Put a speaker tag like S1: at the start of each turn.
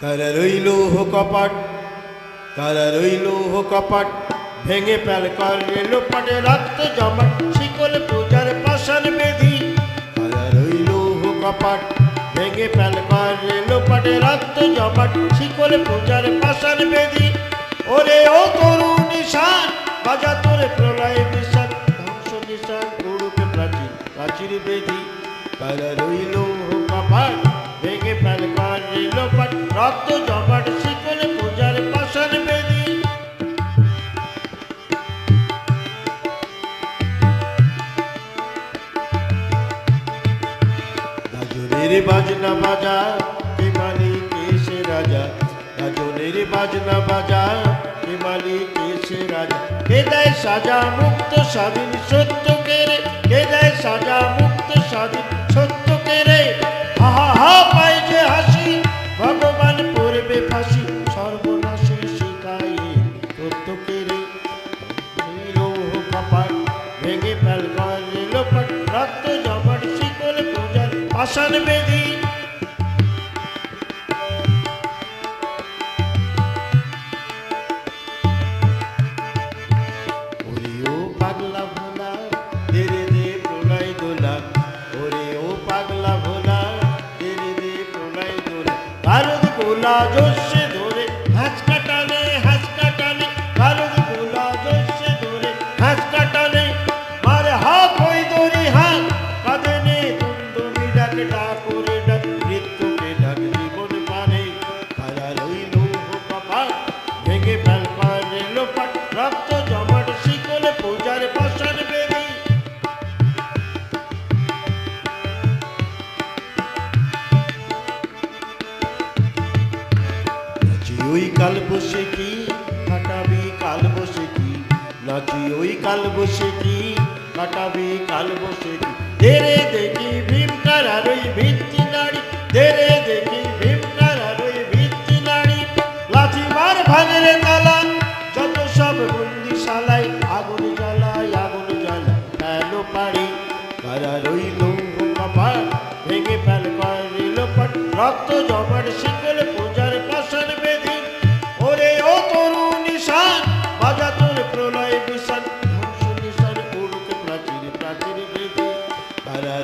S1: কারা রইল হো কপাট কারা রইল হো কপাট ভেঙে ফেল কর রেল পাটে রক্ত জমাট শিকল পূজার পাশান বেদি কারা রইল হো কপাট ভেঙে ফেল কর রেল পাটে রক্ত জমাট শিকল পূজার পাশান বেদি ওরে ও তরু নিশান বাজা তোরে প্রলয় নিশান ধ্বংস নিশান উড়ুকে প্রাচীর প্রাচীর বেদি কারা রইল পূজার পাশান বেদি গাজনের বাজনা বাজা কে মালিক এসে রাজা গাজনের বাজনা বাজা কে মালিক এসে রাজা কে দেয় সাজা মুক্ত স্বাধীন সত্য কেরে কে দেয় সাজা মুক্ত স্বাধীন সত্য কপাট ভেঙে ফেল করে লোপাট রক্ত জমাট শিকল পূজার পাষাণ বেদি। ওরে রক্ত জমাট শিকল পূজার পাশার বেদি নাচি ওই কাল বসে কি? কাটাবি কাল বসে কি? নাচি ওই কাল বসে কি? কাটাবি কাল বসে কি? ভাঙরে পারি কারা রইল কপাল, ভেঙে ফেল করিল পট রক্ত জমার শিকল পূজার পাশান বেধি। ওরে ও তরু নিশান বাজা তোর প্রলয় বিশান ধ্বংস নিশান প্রাচীর প্রাচীর বেধি। কারা